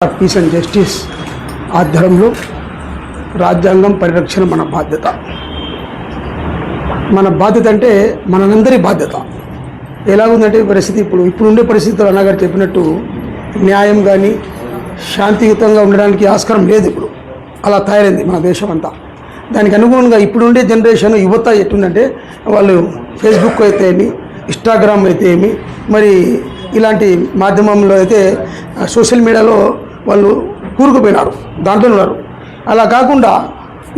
Piece and justice ఆధ్వర్యంలో రాజ్యాంగం పరిరక్షణ మన బాధ్యత. మన బాధ్యత అంటే మనందరి బాధ్యత. ఎలా ఉందంటే పరిస్థితి ఇప్పుడు ఇప్పుడు ఉండే పరిస్థితులు అన్నగారు చెప్పినట్టు న్యాయం కానీ శాంతియుతంగా ఉండడానికి ఆస్కారం లేదు ఇప్పుడు. అలా తయారైంది మన దేశం అంతా. దానికి అనుగుణంగా ఇప్పుడు ఉండే జనరేషన్ యువత ఎట్టుందంటే వాళ్ళు ఫేస్బుక్ అయితే ఏమి ఇన్స్టాగ్రామ్ అయితే ఏమి మరి ఇలాంటి మాధ్యమంలో అయితే సోషల్ మీడియాలో వాళ్ళు కూరుకుపోయినారు దాంట్లో ఉన్నారు. అలా కాకుండా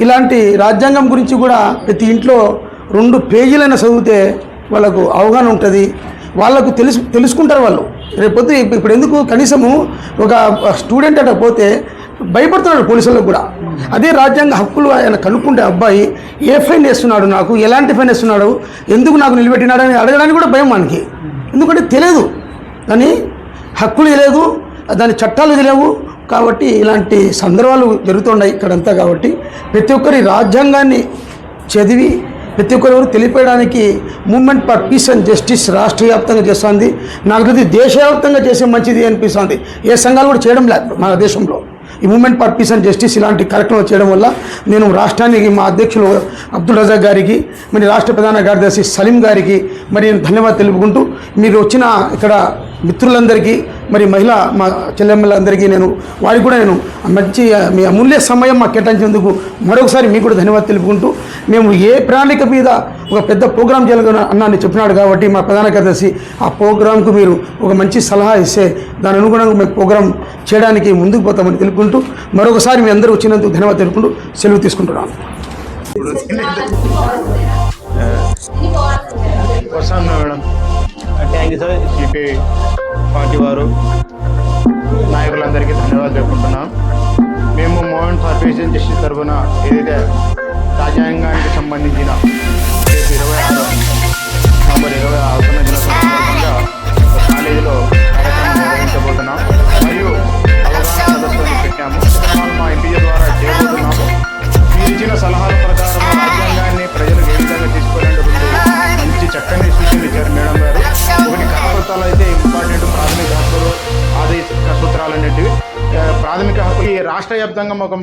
ఇలాంటి రాజ్యాంగం గురించి కూడా ప్రతి ఇంట్లో రెండు పేజీలైనా చదివితే వాళ్ళకు అవగాహన ఉంటుంది. వాళ్ళకు తెలుసు తెలుసుకుంటారు వాళ్ళు. రేపొద్దు ఇప్పుడు ఎందుకు కనీసము ఒక స్టూడెంట్ అట్లా పోతే భయపడుతున్నాడు పోలీసులకు కూడా. అదే రాజ్యాంగ హక్కులు ఆయన కనుక్కుంటే అబ్బాయి ఏ ఫైన్ వేస్తున్నాడు నాకు? ఎలాంటి ఫైన్ వేస్తున్నాడు? ఎందుకు నాకు నిలబెట్టినాడని అడగడానికి కూడా భయం మనకి ఎందుకంటే తెలియదు. కానీ హక్కులు తెలియదు దాని చట్టాలు తెలియవు. కాబట్టి ఇలాంటి సందర్భాలు జరుగుతున్నాయి ఇక్కడంతా కాబట్టి ప్రతి ఒక్కరి రాజ్యాంగాన్ని చదివి ప్రతి ఒక్కరు తెలిపేయడానికి movement for peace and justice రాష్ట్ర వ్యాప్తంగా చేస్తుంది. నాకు తెలిసి దేశవ్యాప్తంగా చేసే మంచిది అనిపిస్తుంది. ఏ సంఘాలు కూడా చేయడం లేదు మన దేశంలో. ఈ movement for peace and justice ఇలాంటి కార్యక్రమాలు చేయడం వల్ల నేను రాష్ట్రానికి మా అధ్యక్షులు అబ్దుల్ రజాక్ గారికి మరి రాష్ట్ర ప్రధాన కార్యదర్శి సలీం గారికి మరి నేను ధన్యవాదాలు తెలుపుకుంటూ మీరు వచ్చిన ఇక్కడ మిత్రులందరికీ మరి మహిళ మా చెల్లెమ్మలందరికీ నేను వారికి కూడా నేను మంచి మీ అమూల్య సమయం మాకు కేటాయించేందుకు మరొకసారి మీకు కూడా ధన్యవాదాలు తెలుపుకుంటూ మేము ఏ ప్రణాళిక మీద ఒక పెద్ద ప్రోగ్రాం చేయాలని అన్నాన్ని చెప్పినాడు కాబట్టి మా ప్రధాన కార్యదర్శి ఆ ప్రోగ్రాంకు మీరు ఒక మంచి సలహా ఇస్తే దాని అనుగుణంగా మేము ప్రోగ్రాం చేయడానికి ముందుకు పోతామని తెలుపుకుంటూ మరొకసారి మీ అందరూ వచ్చినందుకు ధన్యవాదాలు తెలుపుకుంటూ సెలవు తీసుకుంటున్నాను. వస్తాను madam. Thank you sir. CP party వారు నాయకులందరికీ ధన్యవాదాలు చెప్పుకుంటున్నాం మేము మోహన్ కార్పొరేషన్ జస్టిస్ తరఫున ఏదైతే రాజ్యాంగానికి సంబంధించిన రేపు ఇరవై రాష్ట్ర వ్యాప్తంగా ఒక